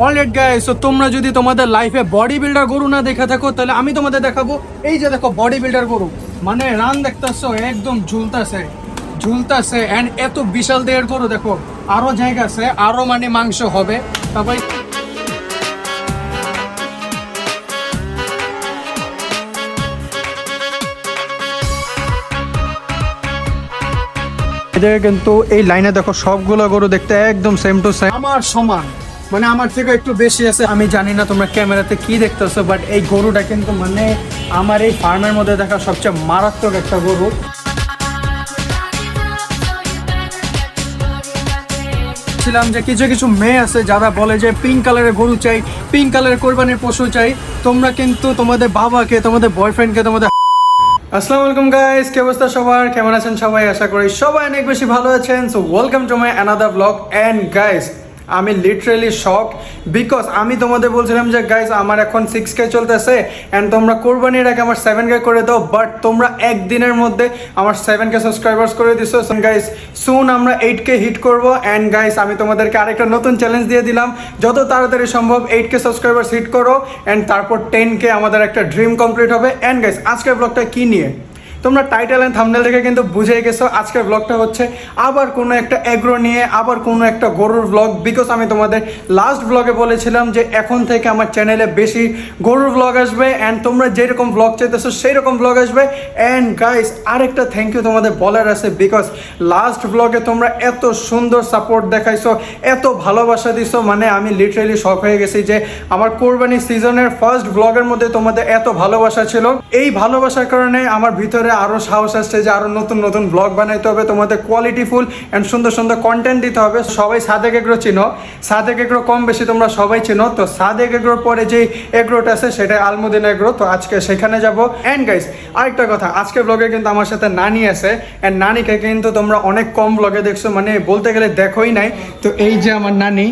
অলরেড guys তো তোমরা যদি তোমাদের লাইফে বডি বিল্ডার গরু না দেখে থাকো, তাহলে আমি তোমাদের দেখাবো, এই যে দেখো বডি বিল্ডার গরু। মানে রান দেখতেছো, একদম ঝুলতাছে ঝুলতাছে এত বিশাল দেহের গরু, দেখো, আরও জায়গা আছে, আরও মানে মাংস হবে। তারপরে এদিকে কিন্তু এই লাইনে দেখো সবগুলো গরু দেখতে একদম সেম টু সেম আমার সমান। মানে আমার থেকে একটু বেশি আছে। আমি জানি না তোমরা ক্যামেরাতে কি দেখতেছো বাট এই গরুটা কিন্তু মানে আমার এই ফার্মের মধ্যে দেখা সবচেয়ে মারাত্মক একটা গরু। ছিলাম যে কিছু কিছু মেয়ে আছে যারা বলে যে পিঙ্ক কালারের গরু চাই পিঙ্ক কালারের কোরবানির পশু চাই। তোমরা কিন্তু তোমাদের বাবাকে, তোমাদের বয়ফ্রেন্ডকে তোমাদের আসসালামু আলাইকুম গাইস কি অবস্থা সবার? কেমন আছেন সবাই? আশা করি সবাই অনেক বেশি ভালো আছেন। So welcome to my another blog and guys আমি লিটারেলি শক বিকজ আমি তোমাদের বলছিলাম যে গাইস আমার এখন সিক্স কে চলতেছে অ্যান্ড তোমরা কোরবানির আগে আমার সেভেন কে করে দাও বাট তোমরা একদিনের মধ্যে আমার সেভেন কে সাবস্ক্রাইবার্স করে দিছো। গাইস সুন আমরা এইট কে হিট করব অ্যান্ড গাইস আমি তোমাদেরকে আরেকটা নতুন চ্যালেঞ্জ দিয়ে দিলাম। যত তাড়াতাড়ি সম্ভব এইট কে সাবস্ক্রাইবার্স হিট করো অ্যান্ড তারপর টেন কে আমাদের একটা ড্রিম কমপ্লিট হবে। অ্যান্ড গাইস আজকের ব্লগটা কি নিয়ে? তোমরা টাইটেল অ্যান্ড থামনেল দেখে কিন্তু বুঝে গেছো। আজকের ব্লগটা হচ্ছে আবার কোনো একটা এগ্রো নিয়ে, আবার কোনো একটা গরুর ব্লগ বিকজ আমি তোমাদের লাস্ট ব্লগে বলেছিলাম যে এখন থেকে আমার চ্যানেলে বেশি গরুর ব্লগ আসবে অ্যান্ড তোমরা যেরকম ব্লগ চাইতেছো সেই রকম ব্লগ আসবে। অ্যান্ড গাইস আরেকটা থ্যাংক ইউ তোমাদের বলার আছে বিকজ লাস্ট ব্লগে তোমরা এত সুন্দর সাপোর্ট দেখাইছো, এত ভালোবাসা দিছো মানে আমি লিটারেলি শখ হয়ে গেছি যে আমার কোরবানি সিজনের ফার্স্ট ব্লগের মধ্যে তোমাদের এত ভালোবাসা ছিল। এই ভালোবাসার কারণে আমার ভিতরে আরও সাহস আসছে যে আরও নতুন নতুন ব্লগ বানাইতে হবে, তোমাদের কোয়ালিটিফুল অ্যান্ড সুন্দর সুন্দর কন্টেন্ট দিতে হবে। সবাই সাদেক এগ্রো চিনো। সাদেক এগ্রো কম বেশি তোমরা সবাই চিনো। তো সাদেক এগ্রোর পরে যে এগ্রোটা আছে সেটা আলমুদিন এগ্রো। তো আজকে সেখানে যাব। অ্যান্ড গাইস আরেকটা কথা, আজকে ব্লগে কিন্তু আমার সাথে নানি আছে। অ্যান্ড নানিকে কিন্তু তোমরা অনেক কম ব্লগে দেখছ মানে বলতে গেলে দেখোই নাই। তো এই যে আমার নানি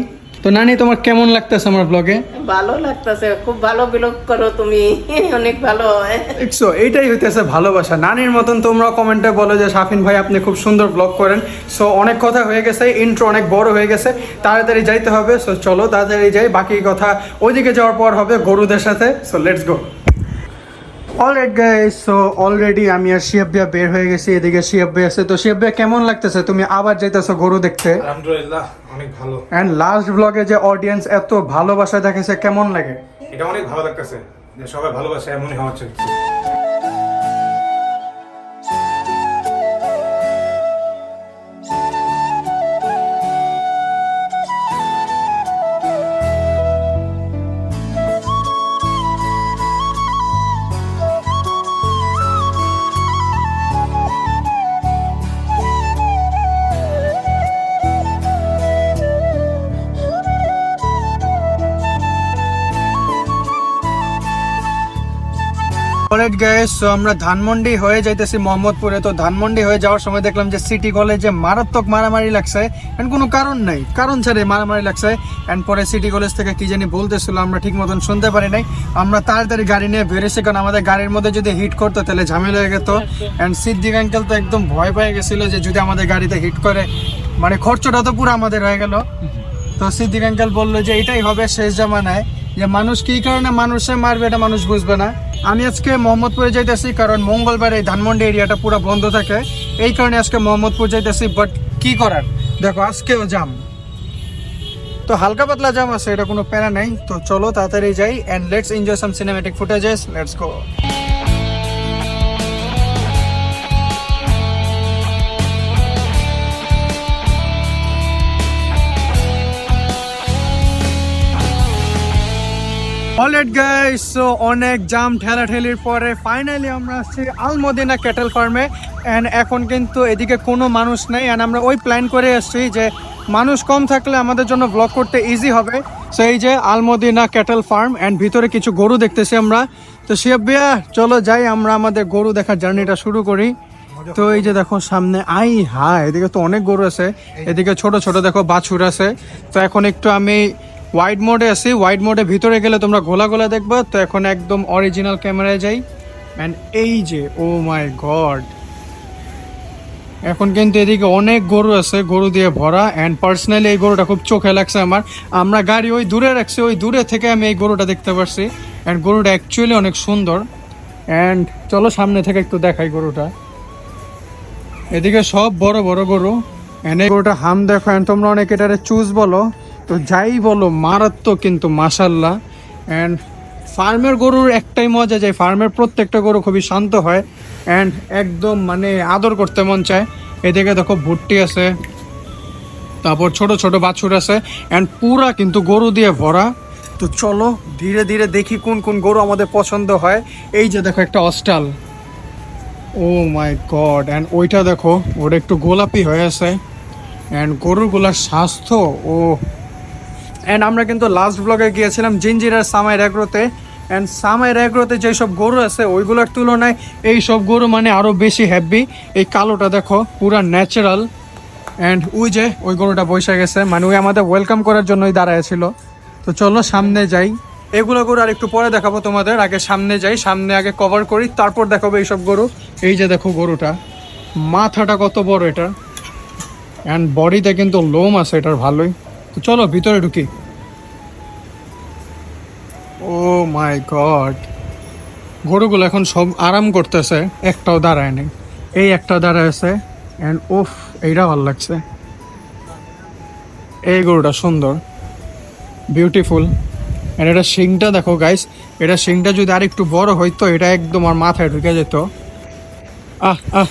তো নানি তোমার কেমন লাগতেছে আমার ব্লগে ভালো লাগতেছে খুব ভালো ব্লগ করো তুমি অনেক ভালো হয়। দেখছ এইটাই হইতেছে ভালোবাসা। নানির মতন তোমরা কমেন্টে বলো যে শাফিন ভাই আপনি খুব সুন্দর ব্লগ করেন। সো অনেক কথা হয়ে গেছে ইন্ট্রো অনেক বড় হয়ে গেছে তাড়াতাড়ি যাইতে হবে। সো চলো তাড়াতাড়ি যাই বাকি কথা ওইদিকে যাওয়ার পর হবে গরুদের সাথে। So let's go alright guys so already আমি আর শিয়াব ভাইয়া বের হয়ে গেছি এদিকে শিয়াব ভাই আছে। তো শিয়াব ভাইয়া কেমন লাগতেছে? তুমি আবার যাইতেছো গরু দেখতে? আলহামদুলিল্লাহ অনেক ভালো। এন্ড লাস্ট ব্লগে যে অডিয়েন্স এত ভালোবাসা দেখেছে কেমন লাগে? এটা অনেক ভালো লাগতেছে। যে সবাই ভালোবাসে এমনই হওয়া উচিত। অলরেড গাইস সো আমরা ধানমন্ডি হয়ে যাইতেছি মোহাম্মদপুরে। তো ধানমন্ডি হয়ে যাওয়ার সময় দেখলাম যে সিটি কলেজে মারাত্মক মারামারি লাগছে। এন্ড কোনো কারণ নাই। কারণ ছাড়ে মারামারি লাগছে। এন্ড পরে সিটি কলেজ থেকে কি জানি বলতেছিল, আমরা ঠিক মতন শুনতে পারি নাই। আমরা তাড়াতাড়ি গাড়ি নিয়ে বেরিয়েছি, কারণ আমাদের গাড়ির মধ্যে যদি হিট করতো, তাহলে ঝামেলা হয়ে যেত। অ্যান্ড সিদ্দিক আঙ্কেল তো একদম ভয় পেয়ে গেছিল যে যদি আমাদের গাড়িতে হিট করে মানে খরচটা তো পুরো আমাদের হয়ে গেল। তো সিদ্দিক আঙ্কেল বলল যে, এটাই হবে শেষ জামানায়। যে মানুষ কি কারণে মানুষে মারবে এটা মানুষ বুঝবে না। আমি আজকে মোহাম্মদপুরে যাইতেছি কারণ মঙ্গলবার এই ধানমন্ডি এরিয়াটা পুরো বন্ধ থাকে। এই কারণে আজকে মোহাম্মদপুর যাইতেছি বাট কি করার? দেখো, আজকেও জাম। তো হালকা পাতলা জাম আছে, এটা কোনো প্যারা নাই। তো চলো তাড়াতাড়ি যাই and let's enjoy some cinematic footages let's go alright guys so অনেক জাম ঠেলাঠেলির পরে ফাইনালি আমরা আসছি আলমদিনা ক্যাটেল ফার্মে অ্যান্ড এখন কিন্তু এদিকে কোনো মানুষ নেই অ্যান্ড আমরা ওই প্ল্যান করে আসছি যে মানুষ কম থাকলে আমাদের জন্য ব্লগ করতে ইজি হবে। সো এই যে আলমদিনা ক্যাটেল ফার্ম অ্যান্ড ভিতরে কিছু গরু দেখতেছি আমরা। তো শিয়াবিয়া চলো যাই, আমরা আমাদের গরু দেখার জার্নিটা শুরু করি। তো এই যে দেখো সামনে, আই হা এদিকে তো অনেক গরু আছে। এদিকে ছোট ছোট দেখো বাছুর আছে। তো এখন একটু আমি ওয়াইড মোডে আছি। ওয়াইড মোডে ভিতরে গেলে তোমরা গোলা গোলা দেখবা। তো এখন একদম অরিজিনাল ক্যামেরায় যাই। অ্যান্ড এই যে ও মাই গড এখন কিন্তু এদিকে অনেক গরু আছে, গরু দিয়ে ভরা। অ্যান্ড পার্সোনালি এই গরুটা খুব চোখে লাগছে আমার। আমরা গাড়ি ওই দূরে রাখছি, ওই দূরে থেকে আমি এই গরুটা দেখতে পারছি। অ্যান্ড গরুটা অ্যাকচুয়ালি অনেক সুন্দর। অ্যান্ড চলো সামনে থেকে একটু দেখাই গরুটা। এদিকে সব বড় বড় গরু। অ্যান্ড এই গরুটা হাম দেখো, and তোমরা অনেক এটারে চুজ বলো। তো যাই বলো, মারাত্মক কিন্তু মাসাল্লাহ অ্যান্ড ফার্মের গরুর একটাই মজা যায় ফার্মের প্রত্যেকটা গরু খুবই শান্ত হয় অ্যান্ড একদম মানে আদর করতে মন চায়। এদিকে দেখো ভুট্টি আছে, তারপর ছোট ছোট বাছুর আছে অ্যান্ড পুরা কিন্তু গরু দিয়ে ভরা। তো চলো, ধীরে ধীরে দেখি কোন কোন গরু আমাদের পছন্দ হয়। এই যে দেখো একটা অস্টাল। ও মাই গড অ্যান্ড ওইটা দেখো, ওটা একটু গোলাপি হয়ে আছে। অ্যান্ড গরুগুলার স্বাস্থ্য ও অ্যান্ড আমরা কিন্তু লাস্ট ব্লগে গিয়েছিলাম জিঞ্জিরার সামাই র্যাগ্রোতে অ্যান্ড সামাই র্যাগ্রোতে যেসব গরু আছে, ওইগুলোর তুলনায় এই সব গরু মানে আরও বেশি হ্যাপি এই কালোটা দেখো, পুরা ন্যাচারাল অ্যান্ড ওই যে, ওই গরুটা বসে গেছে। মানে ওই আমাদের ওয়েলকাম করার জন্যই দাঁড়ায় ছিল। তো চলো সামনে যাই। এগুলো গরু আর একটু পরে দেখাবো তোমাদের। আগে সামনে যাই, সামনে আগে কভার করি, তারপর দেখাবো এইসব গরু। এই যে দেখো গরুটা। মাথাটা কত বড় এটা। অ্যান্ড বডিতে কিন্তু লোম আছে, এটার ভালোই। তো চলো, ভিতরে ঢুকি। Oh my god. গরুগুলো এখন সব আরাম করতেছে, একটাও দাঁড়ায় নেই। এই একটা দাঁড়ায় আছে অ্যান্ড ওফ এইটা ভালো লাগছে। এই গরুটা সুন্দর বিউটিফুল আর এটা শিংটা দেখো গাইস এটা শিংটা যদি আর একটু বড় হইতো, এটা একদম আর মাথায় ঢুকে যেত। আহ আহ।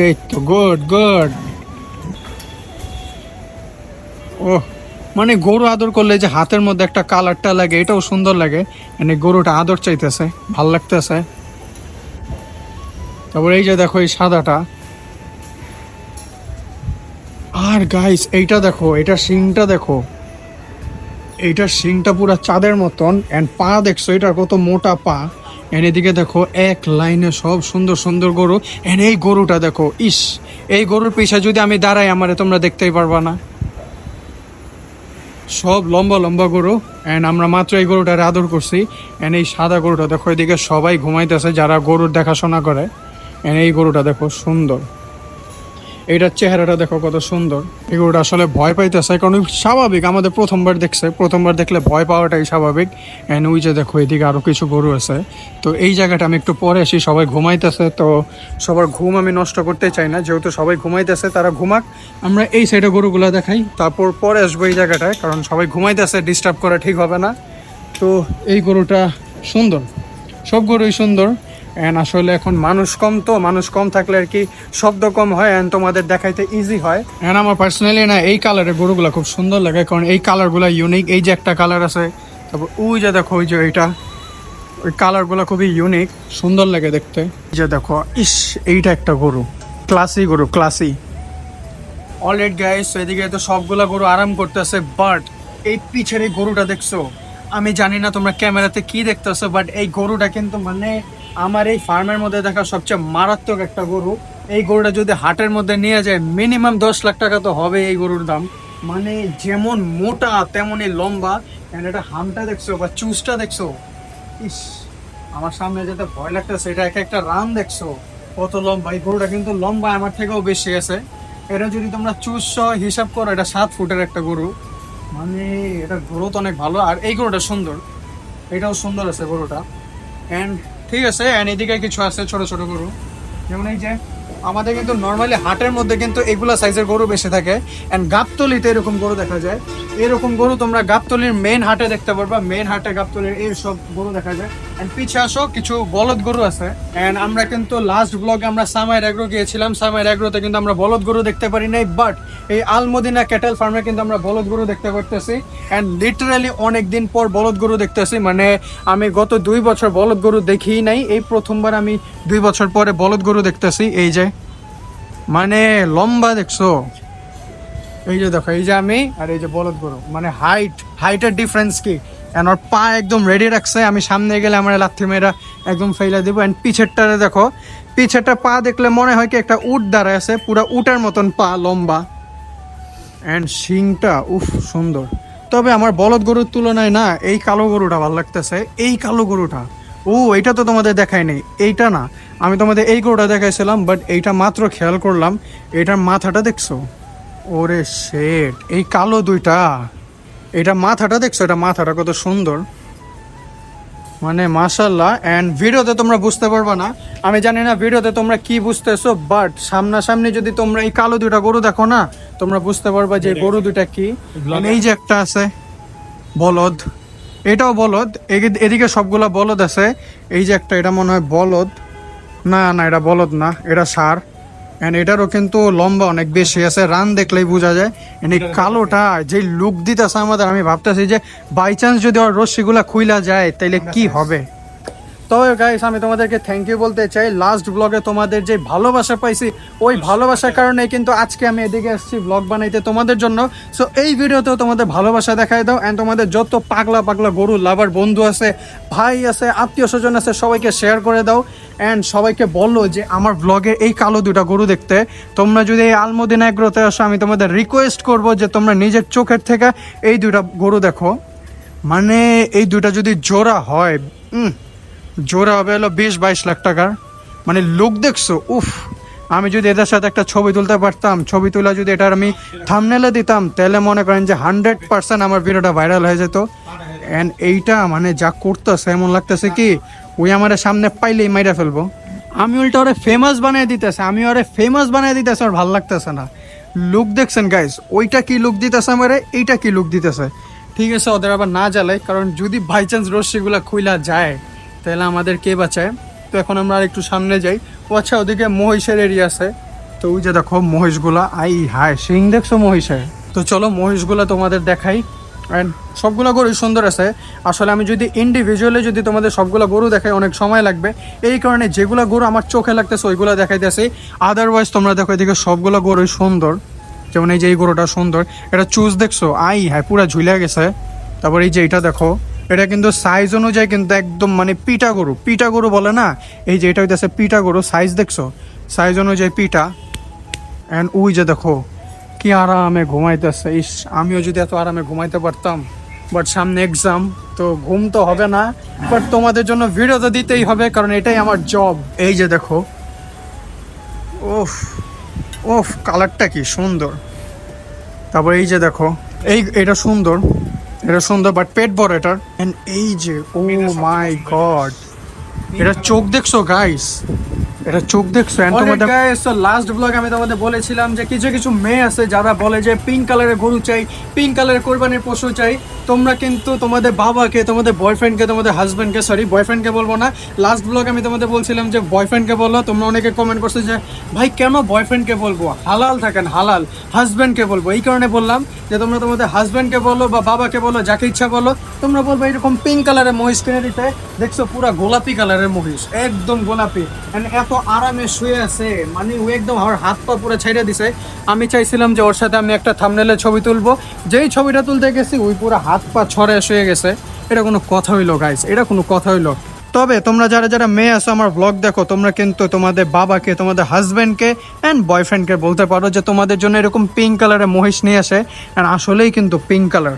এই তো গুড গুড ও মানে গরু আদর করলে যে হাতের মধ্যে একটা কালারটা লাগে, এটাও সুন্দর লাগে। মানে গরুটা আদর চাইতেছে, ভালো লাগতেছে। তারপর এই যে দেখো এই সাদাটা। আর গাইস এইটা দেখো এটা শিংটা দেখো। এইটার শিংটা পুরো চাঁদের মতন অ্যান্ড পা দেখছ এটার কত মোটা পা। এন এদিকে দেখো, এক লাইনে সব সুন্দর সুন্দর গরু। এন এই গরুটা দেখো, ইস, এই গরুর পিছা যদি আমি দাঁড়াই, আমারে তোমরা দেখতেই পারবা না। সব লম্বা লম্বা গরু অ্যান্ড আমরা মাত্র এই গরুটার আদর করছি। অ্যান্ড এই সাদা গরুটা দেখো, এদিকে সবাই ঘুমাইতেছে যারা গরুর দেখাশোনা করে। অ্যান্ড এই গরুটা দেখো সুন্দর। এইটার চেহারাটা দেখো কত সুন্দর। এই গরুটা আসলে ভয় পাইতেছে, কারণ স্বাভাবিক, আমাদের প্রথমবার দেখছে, প্রথমবার দেখলে ভয় পাওয়াটাই স্বাভাবিক। অ্যান্ড ওই যে দেখো, এদিকে আরও কিছু গরু আছে। তো এই জায়গাটা আমি একটু পরে আসি, সবাই ঘুমাইতেছে। তো সবার ঘুম আমি নষ্ট করতে চাই না, যেহেতু সবাই ঘুমাইতেছে, তারা ঘুমাক। আমরা এই সাইডে গরুগুলো দেখাই, তারপর পরে আসব এই জায়গাটায়, কারণ সবাই ঘুমাইতেছে ডিস্টার্ব করা ঠিক হবে না। তো এই গরুটা সুন্দর, সব গরুই সুন্দর। অ্যান্ড আসলে এখন মানুষ কম তো, মানুষ কম থাকলে আর কি শব্দ কম হয় অ্যান্ড তোমাদের দেখাইতে ইজি হয়। অ্যান্ড আমার পার্সোনালি না, এই কালারের গরুগুলো খুব সুন্দর লাগে, কারণ এই কালারগুলো ইউনিক এই যে একটা কালার আছে, তারপর ওই যে দেখো, ওই যে এইটা, ওই কালারগুলো খুবই ইউনিক সুন্দর লাগে দেখতে। যে দেখো, ইস, এইটা একটা গরু ক্লাসি গরু ক্লাসি অলরেড গাইস এদিকে তো সবগুলা গরু আরাম করতেছে বাট এই পিছের এই গরুটা দেখছ? আমি জানি না তোমরা ক্যামেরাতে কি দেখতেছো বাট এই গরুটা কিন্তু মানে আমার এই ফার্মের মধ্যে দেখা সবচেয়ে মারাত্মক একটা গরু। এই গরুটা যদি হাটের মধ্যে নিয়ে যায় মিনিমাম দশ লাখ টাকা তো হবে এই গরুর দাম। মানে যেমন মোটা, তেমনই লম্বা। এটা হামটা দেখছ বা চুজটা দেখছ? ইস, আমার সামনে যেতে ভয় লাগতেছে। এটা এক একটা রান দেখছ। কত লম্বা। এই গরুটা কিন্তু লম্বা, আমার থেকেও বেশি আছে। এটা যদি তোমরা চুজ হিসাব করো, এটা সাত ফুটের একটা গরু। মানে এটা গ্রোথ অনেক ভালো। আর এই গরুটা সুন্দর। এটাও সুন্দর আছে গরুটা। অ্যান্ড ঠিক আছে অ্যান্ড এদিকে কিছু আছে ছোট ছোট গরু। যেমন এই যে, আমাদের কিন্তু নর্মালি হাটের মধ্যে কিন্তু এগুলা সাইজের গরু বেশি থাকে অ্যান্ড গাবতলিতে এরকম গরু দেখা যায়। এরকম গরু তোমরা গাবতলির মেন হাটে দেখতে পারবা। মেন হাটে গাবতলির এই সব গরু দেখা যায়। অ্যান্ড পিছে আসো, কিছু বলদ গরু আছে। অ্যান্ড আমরা কিন্তু লাস্ট ব্লগে আমরা সামাই এগ্রো গিয়েছিলাম। সামাই এগ্রোতে কিন্তু আমরা বলদ গরু দেখতে পারি নাই বাট এই আলমদিনা ক্যাটেল ফার্মে কিন্তু আমরা বলদ গরু দেখতে পারতেছি। অ্যান্ড লিটারালি অনেক দিন পর বলদ গরু দেখতেছি। মানে আমি গত দুই বছর বলদ গরু দেখি নাই। এই প্রথমবার আমি দুই বছর পরে বলদ গরু দেখতেছি। এই যে মানে লম্বা দেখছ। এই যে দেখো, এই যে আমি আর এই যে বলদ গরু মানে হাইট হাইটের ডিফারেন্স কি? ওর পা একদম রেডি রাখছে, আমি সামনে গেলে আমার লাথি মেয়েরা একদম ফেলে দিব। অ্যান্ড পিছেরটারে দেখো, পিছেরটা পা দেখলে মনে হয় কি একটা উট দাঁড়ায় আছে, পুরো উটের মতন পা, লম্বা। অ্যান্ড শিংটা, উফ, সুন্দর। তবে আমার বলদ গরুর তুলনায় না, এই কালো গরুটা ভালো লাগতেছে। এই কালো গরুটা, ও, এইটা তো তোমাদের দেখাই নেই, এইটা না। আমি তোমাদের এই গরুটা দেখাইছিলাম বাট এইটা মাত্র খেয়াল করলাম এটার মাথাটা দেখছ? ওরে শেট এই কালো দুইটা? এটা মাথাটা দেখছ? এটা মাথাটা কত সুন্দর। মানে মাশাল্লাহ অ্যান্ড ভিডিওতে তোমরা বুঝতে পারবে না। আমি জানি না ভিডিওতে তোমরা কি বুঝতেছো বাট সামনাসামনি যদি তোমরা এই কালো দুইটা গরু দেখো না, তোমরা বুঝতে পারবে যে গরু দুইটা কি। এই যে একটা আছে, বলদ। এটাও বলদ এদিকে সবগুলা বলদ আছে। এই যে একটা, এটা মনে হয় বলদ। না না, এটা বলদ না, এটা সার। এটারও কিন্তু লম্বা অনেক বেশি আছে। রান দেখলেই বোঝা যায়। এই কালোটা, যে লুক দিতেছে আমাদের, আমি ভাবতেছি যে বাই চান্স যদি ওর রশ্মিগুলা খুইলা যায়, তাইলে কি হবে? তবে গাইস আমি তোমাদেরকে থ্যাংক ইউ বলতে চাই। লাস্ট ব্লগে তোমাদের যে ভালোবাসা পাইছি, ওই ভালোবাসার কারণে কিন্তু আজকে আমি এদিকে আসছি ব্লগ বানাইতে তোমাদের জন্য। সো এই ভিডিওতেও তোমাদের ভালোবাসা দেখাই দাও। অ্যান্ড তোমাদের যত পাগলা পাগলা গরু লাভার বন্ধু আছে, ভাই আছে আত্মীয় স্বজন আছে, সবাইকে শেয়ার করে দাও। অ্যান্ড সবাইকে বলল যে, আমার ব্লগে এই কালো দুটা গরু দেখতে। তোমরা যদি এই আলমদিনা এগ্রোতে আসো, আমি তোমাদের রিকোয়েস্ট করব যে তোমরা নিজের চোখের থেকে এই দুটা গরু দেখো। মানে এই দুটা যদি জোড়া হয় জোড়া হবে হলো বিশ বাইশ লাখ টাকার। মানে লোক দেখছ? উফ, আমি যদি এদের সাথে একটা ছবি তুলতে পারতাম, ছবি তোলা যদি এটার আমি থামনেলে দিতাম, তাহলে মনে করেন যে হান্ড্রেড পার্সেন্ট আমার ভিডিওটা ভাইরাল হয়ে যেত। অ্যান্ড এইটা মানে যা করতেছে, এমন লাগতেছে কি ওই আমার সামনে পাইলেই মাইরা ফেলব। আমি উল্টা ওরে ফেমাস বানিয়ে দিতেছে, আমি ওরে ফেমাস বানিয়ে দিতেছে ওর ভালো লাগতেছে না। লুক দেখছেন গাইজ ওইটা কি লুক দিতেছে আমারে, এইটা কি লুক দিতেছে? ঠিক আছে, ওদের আবার না জ্বালাই, কারণ যদি বাই চান্স রশ্মিগুলা খুইলা যায়, তাহলে আমাদের কে বাঁচায়? তো এখন আমরা আর একটু সামনে যাই। ও আচ্ছা ওদিকে মহিষের এরিয়া আছে। তো ওই যে দেখো মহিষগুলা, আই হায়, সিং দেখছ মহিষের? তো চলো মহিষগুলা তোমাদের দেখাই। অ্যান্ড সবগুলো গরুই সুন্দর আছে। আসলে আমি যদি ইন্ডিভিজুয়ালি যদি তোমাদের সবগুলো গরু দেখাই, অনেক সময় লাগবে। এই কারণে যেগুলো গরু আমার চোখে লাগতেছে, ওইগুলো দেখাইতেছি। আদারওয়াইজ তোমরা দেখো এদিকে সবগুলো গরুই সুন্দর। যেমন এই যে এই গরুটা সুন্দর। এটা চুজ দেখছ? আই হ্যাঁ পুরা ঝুলে গেছে। তারপর এই যে এটা দেখো, এটা কিন্তু সাইজ অনুযায়ী কিন্তু একদম মানে পিটা গরু। পিটা গরু বলে না? এই যে এটা হইতেছে পিটা গরু সাইজ দেখছ? সাইজ অনুযায়ী পিটা অ্যান্ড উই যে দেখো কি আরামে ঘুমাইতেছে? ইস আমিও যদি এত আরামে ঘুমাইতে পারতাম বাট সামনে এক্সাম তো ঘুম তো হবে না বাট তোমাদের জন্য ভিডিও তো দিতেই হবে কারণ এটাই আমার জব এই যে দেখো ওফ ওফ কালারটা কি সুন্দর। তারপর এই যে দেখো এই এটা সুন্দর এটা সুন্দর বাট পেট বড় এটার। এন্ড এই যে ও মাই গড এটা চোখ দেখছ গাইস এটা চোখ দেখছ তোমাদের লাস্ট ব্লগ আমি তোমাদের বলেছিলাম যে কিছু কিছু মেয়ে আছে যারা বলে যে পিঙ্ক কালারের গরু চাই পিঙ্ক কালারের কোরবানির পশু চাই। তোমরা কিন্তু তোমাদের বাবাকে তোমাদের বয়ফ্রেন্ডকে তোমাদের হাজব্যান্ডকে সরি বয়ফ্রেন্ডকে বলব না। লাস্ট ব্লগ আমি তোমাদের বলছিলাম যে বয়ফ্রেন্ডকে বলো তোমরা অনেকে কমেন্ট করছ যে ভাই কেন বয়ফ্রেন্ডকে বলব? হালাল থাকেন হালাল। হাজব্যান্ডকে বলব। এই কারণে বললাম যে তোমরা তোমাদের হাজব্যান্ডকে বলো বা বাবাকে বলো যাকে ইচ্ছা বলো তোমরা বলব এরকম পিঙ্ক কালারের মহিষ কিনে দিতে। দেখছ পুরা গোলাপি কালারের মহিষ একদম গোলাপি। And এত আরামে শুয়ে আছে। মানে ও একদম আমার হাত পা পুরো ছেড়ে দিছে। আমি চাইছিলাম যে ওর সাথে আমি একটা থামনেলে ছবি তুলবো। যেই ছবিটা তুলতে গেছি, ওই পুরো হাত পা ছড়ে শুয়ে গেছে। এটা কোনো কথা হইল গাইস এটা কোনো কথা হইল। তবে তোমরা যারা যারা মেয়ে আছো, আমার ব্লগ দেখো, তোমরা কিন্তু তোমাদের বাবাকে, তোমাদের হাজব্যান্ডকে অ্যান্ড বয়ফ্রেন্ডকে বলতে পারো যে তোমাদের জন্য এরকম পিঙ্ক কালারের মহিষ নিয়ে আসে। অ্যান্ড আসলেই কিন্তু পিঙ্ক কালার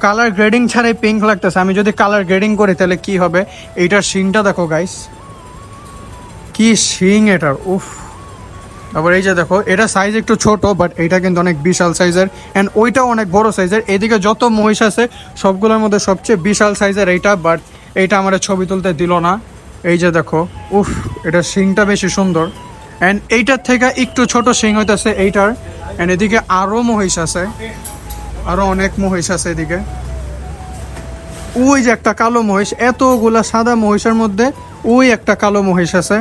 কালার গ্রেডিং ছাড়াই পিঙ্ক লাগতেছে। আমি যদি কালার গ্রেডিং করি, তাহলে কি হবে? এইটার সিনটা দেখো গাইস কি শিং এটার উফ। তারপর এই যে দেখো, এটা সাইজ একটু ছোট বাট এটা কিন্তু অনেক বিশাল সাইজের অ্যান্ড ওইটাও অনেক বড় সাইজের এদিকে যত মহিষ আছে, সবগুলোর মধ্যে সবচেয়ে বিশাল সাইজের এইটা বাট এইটা আমার ছবি তুলতে দিল না। এই যে দেখো, উফ, এটা শিংটা বেশি সুন্দর। অ্যান্ড এইটার থেকে একটু ছোট শিং হইতেছে এইটার। অ্যান্ড এদিকে আরও মহিষ আছে। আরও অনেক মহিষ আছে এদিকে। ওই যে একটা কালো মহিষ, এতগুলা সাদা মহিষের মধ্যে ওই একটা কালো মহিষ আছে।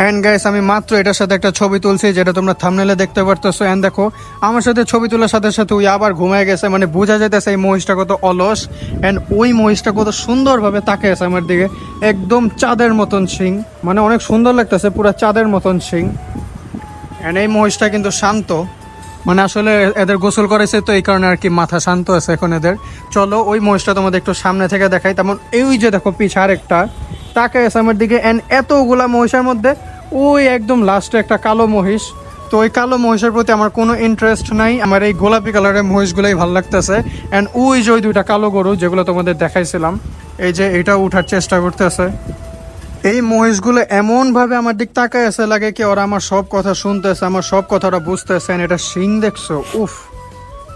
অ্যান্ড গাইস আমি মাত্র এটার সাথে একটা ছবি তুলছি, যেটা তোমরা থামনেলে দেখতে পারতেছো। অ্যান্ড দেখো, আমার সাথে ছবি তোলার সাথে সাথে ওই আবার ঘুমায় গেছে মানে বোঝা যাইতেছে এই মহিষটা কত অলস। অ্যান্ড ওই মহিষটা কত সুন্দরভাবে তাকে আছে আমার দিকে। একদম চাঁদের মতন সিং মানে অনেক সুন্দর লাগতেছে, পুরা চাঁদের মতন সিং। অ্যান্ড এই মহিষটা কিন্তু শান্ত। মানে আসলে এদের গোসল করেছে তো এই কারণে আর কি মাথা শান্ত আছে এখন এদের। চলো, ওই মহিষটা তোমাদের একটু সামনে থেকে দেখাই। তেমন এই যে দেখো পিছ আরেকটা তাকে আছে আমার দিকে অ্যান্ড এতগুলা মহিষের মধ্যে ওই একদম লাস্টে একটা কালো মহিষ। তো ওই কালো মহিষের প্রতি আমার কোনো ইন্টারেস্ট নাই, আমার এই গোলাপি কালারের মহিষগুলোই ভালো লাগতেছে। অ্যান্ড ওই যে ওই দুইটা কালো গরু যেগুলো তোমাদের দেখাইছিলাম, এই যে এটা উঠার চেষ্টা করতেছে। এই মহিষগুলো এমন ভাবে আমার দিক তাকায় আছে, লাগে কি ওরা আমার সব কথা শুনতেছে, আমার সব কথা ওরা বুঝতেছে এটা সিং দেখছ? উফ।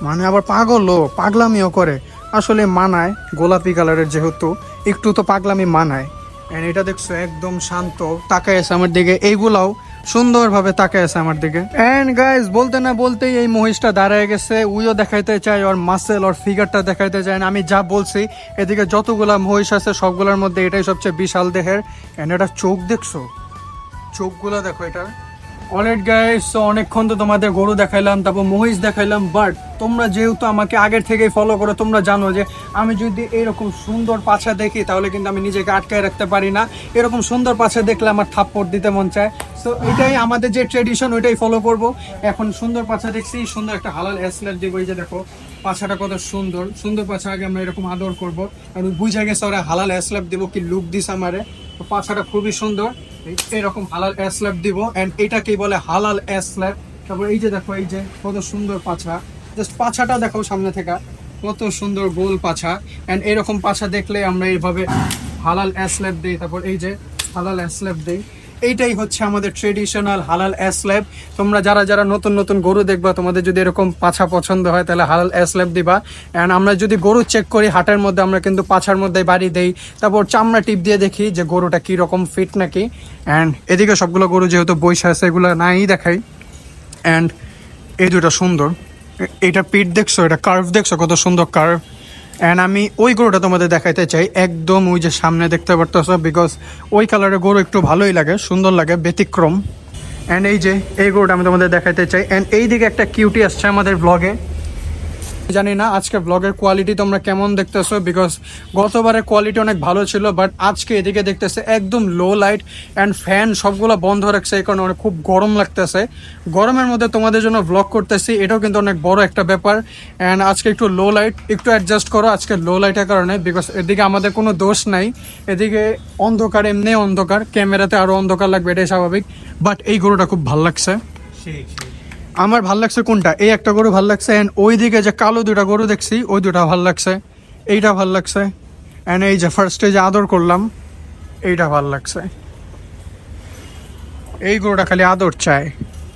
মানে আবার পাগলও, পাগলামিও করে। আসলে মানায়, গোলাপি কালারের যেহেতু, একটু তো পাগলামি মানায়। অ্যান্ড এটা দেখছ, একদম শান্ত, তাকায় আছে আমার দিকে। এইগুলাও সুন্দরভাবে তাকায় আছে আমার দিকে। এন্ড গাইস বলতে না বলতেই এই মহিষটা দাঁড়ায় গেছে। উইও দেখাইতে চাই ওর মাসেল ওর ফিগারটা দেখাইতে চায় না। আমি যা বলছি, এদিকে যতগুলা মহিষ আছে, সবগুলোর মধ্যে এটাই সবচেয়ে বিশাল দেহের। এন্ড এটা চোখ দেখছ? চোখগুলো দেখো এটা। অনেক গাইস অনেকক্ষণ তো তোমাদের গরু দেখাইলাম, তারপর মহিষ দেখাইলাম বাট তোমরা যেহেতু আমাকে আগের থেকেই ফলো করো, তোমরা জানো যে আমি যদি এরকম সুন্দর পাছা দেখি, তাহলে কিন্তু আমি নিজেকে আটকায় রাখতে পারি না। এরকম সুন্দর পাছা দেখলে আমার থাপ্পড় দিতে মন চায়। তো এটাই আমাদের যে ট্রেডিশন ওইটাই ফলো করব। এখন সুন্দর পাছা দেখছি, সুন্দর একটা হালাল অ্যাসলেট দিব, এই যে দেখো, পাছাটা কত সুন্দর। সুন্দর পাছা আগে আমরা এরকম আদর করব। কারণ বুঝে গেছে ওরা হালাল অ্যাসলেট দিব, কি লুক দিস আমারে। তো পাছাটা খুবই সুন্দর। এরকম হালাল অ্যাসল্যাপ দিব এন্ড এটাকেই বলে হালাল অ্যাসল্যাপ তারপর এই যে দেখো, এই যে কত সুন্দর পাছা। জাস্ট পাছাটা দেখো সামনে থেকে। কত সুন্দর গোল পাছা। অ্যান্ড এরকম পাছা দেখলে আমরা এইভাবে হালাল অ্যাসল্যাপ দিই। তারপর এই যে হালাল অ্যাসল্যাপ দিই। এইটাই হচ্ছে আমাদের ট্রেডিশনাল হালাল অ্যাসল্যাপ তোমরা যারা যারা নতুন নতুন গরু দেখবা, তোমাদের যদি এরকম পাছা পছন্দ হয়, তাহলে হালাল অ্যাসল্যাপ দিবা। অ্যান্ড আমরা যদি গরু চেক করি, হাটের মধ্যে আমরা কিন্তু পাছার মধ্যে বাড়ি দেই। তারপর চামড়া টিপ দিয়ে দেখি যে গরুটা কী রকম ফিট নাকি। অ্যান্ড এদিকে সবগুলো গরু যেহেতু বৈশা আছে, এগুলো নাই দেখাই। অ্যান্ড এই দুটো সুন্দর। এটা পিঠ দেখছ? এটা কার্ভ দেখছ? কত সুন্দর কার্ভ অ্যান্ড আমি ওই গরুটা তোমাদের দেখাইতে চাই। একদম ওই যে সামনে দেখতে পারতেছো বিকজ ওই কালারের গরু একটু ভালোই লাগে, সুন্দর লাগে, ব্যতিক্রম। অ্যান্ড এই যে, এই গরুটা আমি তোমাদের দেখাইতে চাই। অ্যান্ড এই দিকে একটা কিউটি আসছে আমাদের ব্লগে জানি না আজকে ব্লগের কোয়ালিটি তোমরা কেমন দেখতেছো বিকজ গতবারের কোয়ালিটি অনেক ভালো ছিল বাট আজকে এদিকে দেখতেছে একদম লো লাইট অ্যান্ড ফ্যান সবগুলো বন্ধ রাখছে, এই কারণে অনেক খুব গরম লাগতেছে। গরমের মধ্যে তোমাদের জন্য ব্লগ করতেছি, এটাও কিন্তু অনেক বড় একটা ব্যাপার। অ্যান্ড আজকে একটু লো লাইট একটু অ্যাডজাস্ট করো আজকে লো লাইটের কারণে বিকজ এদিকে আমাদের কোনো দোষ নাই। এদিকে অন্ধকার, এমনি অন্ধকার, ক্যামেরাতে আরও অন্ধকার লাগবে, এটাই স্বাভাবিক। বাট এই গরুটা খুব ভালো লাগছে। আমার ভালো লাগছে কোনটা? এই একটা গরু ভালো লাগছে অ্যান্ড ওই দিকে যে কালো দুটা গরু দেখছি, ওই দুটা ভালো লাগছে। এইটা ভালো লাগছে অ্যান্ড এই যে ফার্স্টে যে আদর করলাম, এইটা ভালো লাগছে। এই গরুটা খালি আদর চায়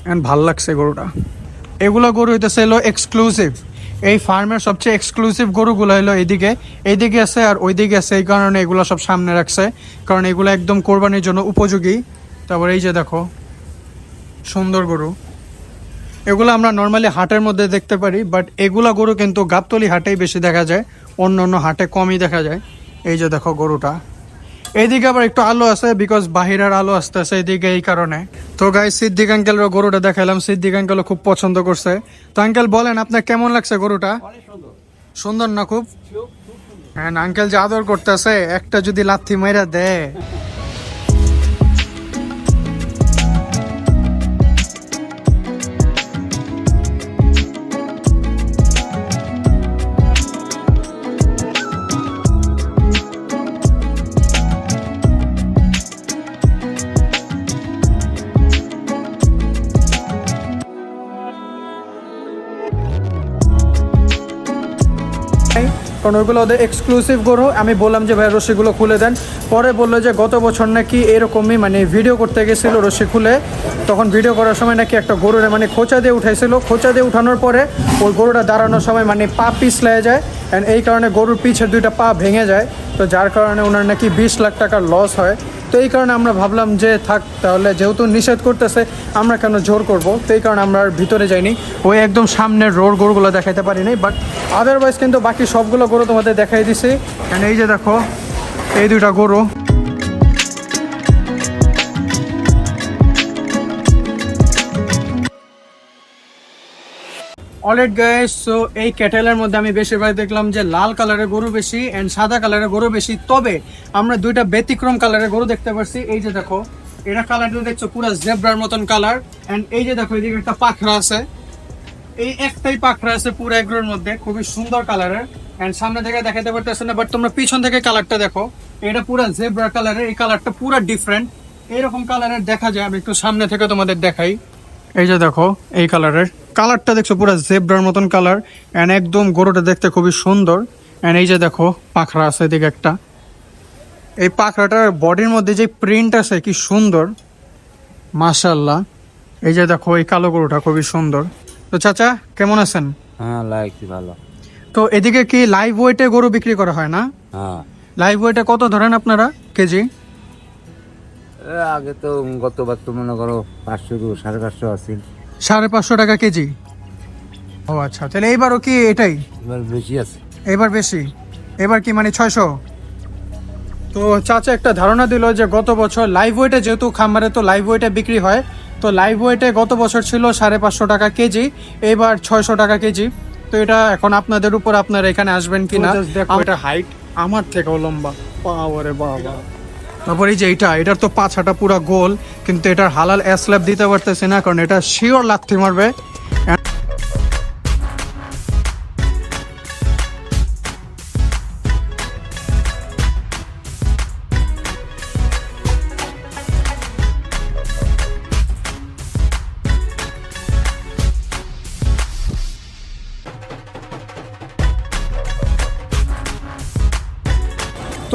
অ্যান্ড ভালো লাগছে গরুটা। এগুলো গরু হইতেছে হলো এক্সক্লুসিভ এই ফার্মের সবচেয়ে এক্সক্লুসিভ গরুগুলো হলো এইদিকে। এইদিকে আছে আর ওইদিকে আছে, এই কারণে এগুলো সব সামনে রাখছে। কারণ এগুলো একদম কোরবানির জন্য উপযোগী। তারপর এই যে দেখো, সুন্দর গরু। এগুলো আমরা নর্মালি হাটের মধ্যে দেখতে পারি বাট এগুলা গরু কিন্তু গাবতলি হাটেই বেশি দেখা যায় অন্য অন্য হাটে কমই দেখা যায়। এই যে দেখো গরুটা। এইদিকে আবার একটু আলো আছে বিকজ বাহিরের আলো আসতেছে এইদিকে এই কারণে। তো গাই সিদ্দিক আঙ্কেলের গরুটা দেখালাম সিদ্দিক আঙ্কেলও খুব পছন্দ করছে। তো আঙ্কেল বলেন, আপনার কেমন লাগছে গরুটা? সুন্দর না খুব? হ্যাঁ আঙ্কেল যে আদর করতেছে, একটা যদি লাথি মাইরা দেয়। কারণ ওইগুলো ওদের এক্সক্লুসিভ গরু। আমি বললাম যে, ভাই, রশিগুলো খুলে দেন। পরে বলল যে, গত বছর নাকি এরকমই মানে ভিডিও করতে গেছিল রশি খুলে। তখন ভিডিও করার সময় নাকি একটা গরুর মানে খোঁচা দিয়ে উঠাইছিল। খোঁচা দিয়ে উঠানোর পরে ওই গরুটা দাঁড়ানোর সময় মানে পা পিছলায় যায় অ্যান্ড এই কারণে গরুর পিছের দুইটা পা ভেঙে যায়। তো যার কারণে ওনার নাকি বিশ লাখ টাকার লস হয়। তো এই কারণে আমরা ভাবলাম যে থাক, তাহলে যেহেতু নিষেধ করতেছে, আমরা কেন জোর করব? তো এই কারণে আমরা আর ভিতরে যাইনি। ওই একদম সামনের রোড গরুগুলো দেখাইতে পারিনি বাট আদারওয়াইজ কিন্তু বাকি সবগুলো গরু তোমাদের দেখাই দিছি। এই যে দেখো, এই দুইটা গরু। অলরেড গাইস সো এই ক্যাটেলের মধ্যে আমি বেশিরভাগ দেখলাম যে লাল কালারের গরু বেশি অ্যান্ড সাদা কালারের গরু বেশি। তবে আমরা দুইটা ব্যতিক্রম কালারের গরু দেখতে পাচ্ছি এই যে দেখো এটা কালারটা দেখছ পুরো জেব্রার মতন কালার এন্ড এই যে দেখো, এদিকে একটা পাখরা আছে। এই একটাই পাখরা আছে পুরো এগুলোর মধ্যে, খুবই সুন্দর কালারের এন্ড সামনে থেকে দেখাতে পারতেছে না বাট তোমরা পিছন থেকে কালারটা দেখো। এটা পুরো জেব্রা কালারের এই কালারটা পুরো ডিফারেন্ট এরকম কালারের দেখা যায়, আমি একটু সামনে থেকে তোমাদের দেখাই। এই যে দেখো, এই কালারের কালারটা দেখছ পুরো জেব্রার মতন কালার। এন্ড একদম গরুটা দেখতে খুবই সুন্দর। এন্ড এই যে দেখো পাখরা আছে এদিকে একটা। এই পাখরাটার বডির মধ্যে যে প্রিন্ট আছে কি সুন্দর। মাশাল্লাহ এই যে দেখো এই কালো গরুটা খুবই সুন্দর। তো চাচা কেমন আছেন? হ্যাঁ লাগছি ভালো। তো এদিকে কি লাইভ ওয়েটে গরু বিক্রি করা হয় না? হ্যাঁ। লাইভ ওয়েটে কত ধরেন আপনারা কেজি? আগে তো গতবার তো মনে করো পাঁচশো সাড়ে পাঁচশো আছিল। সাড়ে পাঁচশো টাকা কেজি। ও আচ্ছা তাহলে এইবারও কি এটাই? এবার বেশি আছে। এবার বেশি? এবার কি মানে ছয়শো? তো চাচা একটা ধারণা দিল যে গত বছর লাইভ ওয়েটে যেহেতু খামারে তো লাইভ ওয়েটে বিক্রি হয় তো লাইভ ওয়েটে গত বছর ছিল সাড়ে পাঁচশো টাকা কেজি এবার ছয়শো টাকা কেজি। তো এটা এখন আপনাদের উপর আপনারা এখানে আসবেন কি না এটা হাইট আমার থেকেও লম্বা। বাবারে বাবা। তারপর এই যে এটা, এটার তো পাছাটা পুরা গোল, কিন্তু এটার হালাল স্ল্যাব দিতে পারতেছে না, কারণ এটা শিওর লাথি মারবে।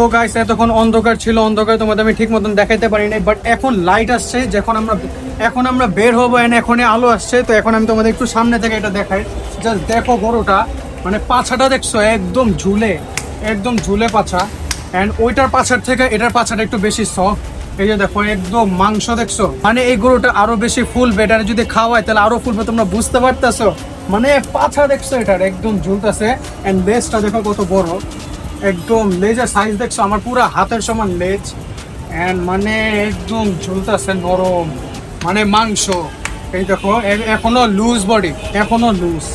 তো গাইস এতক্ষণ অন্ধকার ছিল, অন্ধকার তোমাদের আমি ঠিক মতন দেখাইতে পারি নাই বাট এখন লাইট আসছে, যখন আমরা, এখন আমরা বের হব এন্ড এখনই আলো আসছে, তো এখন আমি তোমাদের একটু সামনে থেকে এটা দেখাই। জাস্ট দেখো গরুটা মানে পাছাটা দেখছ, একদম ঝুলে একদম ঝুলে পাছা। এন্ড ওইটার পাছার থেকে এটার পাছাটা একটু বেশি সফট এই যে দেখো, একদম মাংস দেখছ। মানে এই গরুটা আরও বেশি ফুলবে এটা যদি খাওয়ায় তাহলে আরও ফুলবে তোমরা বুঝতে পারতেছো। মানে পাছা দেখছ এটার, একদম ঝুলতেছে। এন্ড লেজটা দেখো কত বড়। একদম লেজের সাইজ দেখছ, আমার পুরো হাতের সমান লেজ। এন্ড মানে একদম ঝুলতেছে নরম। মানে মাংস। এই দেখো এখনও লুজ বডি এখনও লুজ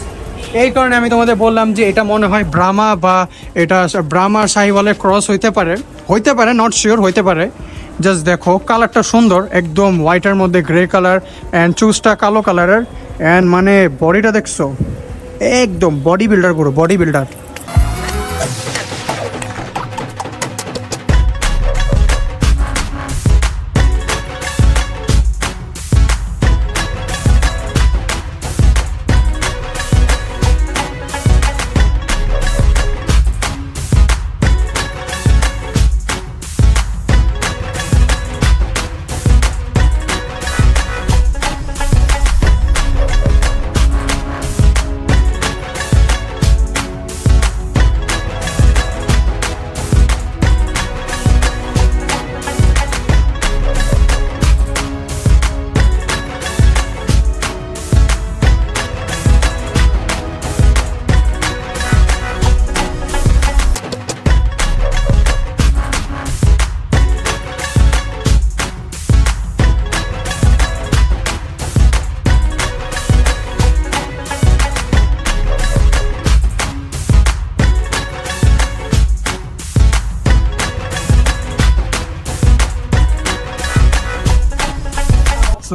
এই কারণে আমি তোমাদের বললাম যে এটা মনে হয় ব্রাহ্মা বা এটা ব্রাহ্মা সাহিওয়ালের ক্রস হইতে পারে। হইতে পারে নট শিওর হইতে পারে। জাস্ট দেখো কালারটা সুন্দর, একদম হোয়াইটের মধ্যে গ্রে কালার অ্যান্ড চুজটা কালো কালারের অ্যান্ড মানে বডিটা দেখছ, একদম বডি বিল্ডার করো body builder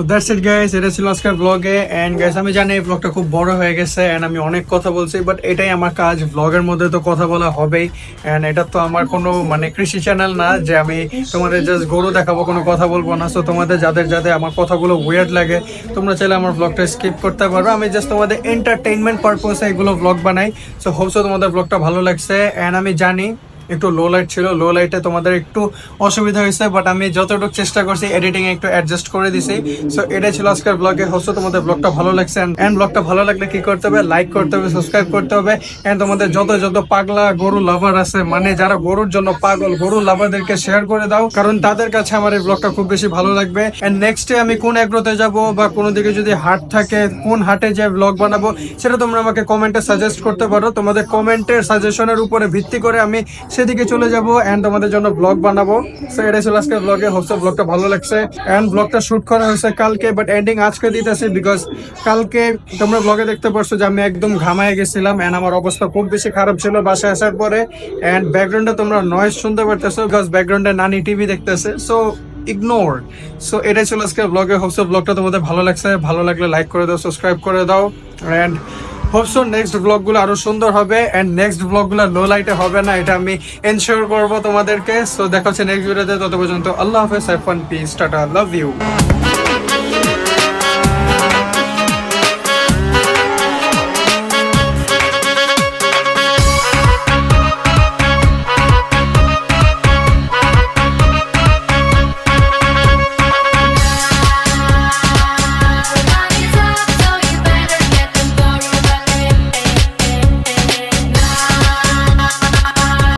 that's it guys এটা ছিল আজকের ব্লগে এন্ড গাইস আমি জানি এই ব্লগটা খুব বড় হয়ে গেছে এন্ড আমি অনেক কথা বলছি বাট এটাই আমার কাজ। ব্লগের মধ্যে তো কথা বলা হবেই এন্ড এটা তো আমার কোনো মানে কৃষি চ্যানেল না, যে আমি তোমাদের জাস্ট গরু দেখাবো, কোনো কথা বলব না। সো তোমাদের যাদের যাদের আমার কথাগুলো ওয়েয়ার্ড লাগে, তোমরা চাইলে আমার ব্লগটা স্কিপ করতে পারবে আমি জাস্ট তোমাদের এন্টারটেইনমেন্ট পারপোসে এগুলো ব্লগ বানাই। সো হোপসো তোমাদের ব্লগটা ভালো লাগছে এন্ড আমি জানি একটু লো লাইট ছিল লো লাইটে তোমাদের একটু অসুবিধা হয়েছে বাট আমি যতটুকু চেষ্টা করছি এডিটিং একটু অ্যাডজাস্ট করে দিছি। সো এটাই ছিল আজকের ব্লগে হোস্ট তোমাদের ব্লগটা ভালো লাগছে এন্ড ব্লগটা ভালো লাগলে কি করতে হবে? লাইক করতে হবে সাবস্ক্রাইব করতে হবে এন্ড তোমাদের যত যত পাগলা গরু লাভার আছে মানে যারা গরুর জন্য পাগল, গরু লাভারদেরকে শেয়ার করে দাও, কারণ তাদের কাছে আমার এই ব্লগটা খুব বেশি ভালো লাগবে। এন্ড নেক্সটে আমি কোন এগ্রোতে যাব, বা কোনো দিকে যদি হাট থাকে, কোন হাটে যে ব্লগ বানাবো, সেটা তোমরা আমাকে কমেন্টে সাজেস্ট করতে পারো। তোমাদের কমেন্টের সাজেশনের উপরে ভিত্তি করে আমি সেদিকে চলে যাব এন্ড তোমাদের জন্য ব্লগ বানাবো। সো এটাই ছিল আজকে ব্লগে হোপসো ব্লগটা ভালো লাগছে। এন্ড ব্লগটা শুট করা হয়েছে কালকে বাট এন্ডিং আজকে দিতেছি বিকজ কালকে তোমরা ব্লগে দেখতে পারছ যে আমি একদম ঘামায় গেছিলাম এন্ড আমার অবস্থা খুব বেশি খারাপ ছিল বাসায় আসার পরে। এন্ড ব্যাকগ্রাউন্ডে তোমরা নয়েজ শুনতে পারতেছো বিকজ ব্যাকগ্রাউন্ডে নানি টিভি দেখতেছে। সো ইগনোর সো এটাই ছিল আজকে ব্লগে হোপসো ব্লগটা তোমাদের ভালো লাগছে। ভালো লাগলে লাইক করে দাও সাবস্ক্রাইব করে দাও। অ্যান্ড হোপসো নেক্সট ব্লগগুলো আরও সুন্দর হবে অ্যান্ড নেক্সট ব্লগগুলো লো লাইটে হবে না, এটা আমি এনশিওর করব তোমাদেরকে। সো দেখা হচ্ছে নেক্সট ভিডিওতে তত পর্যন্ত আল্লাহ হাফেজ have fun peace tata love you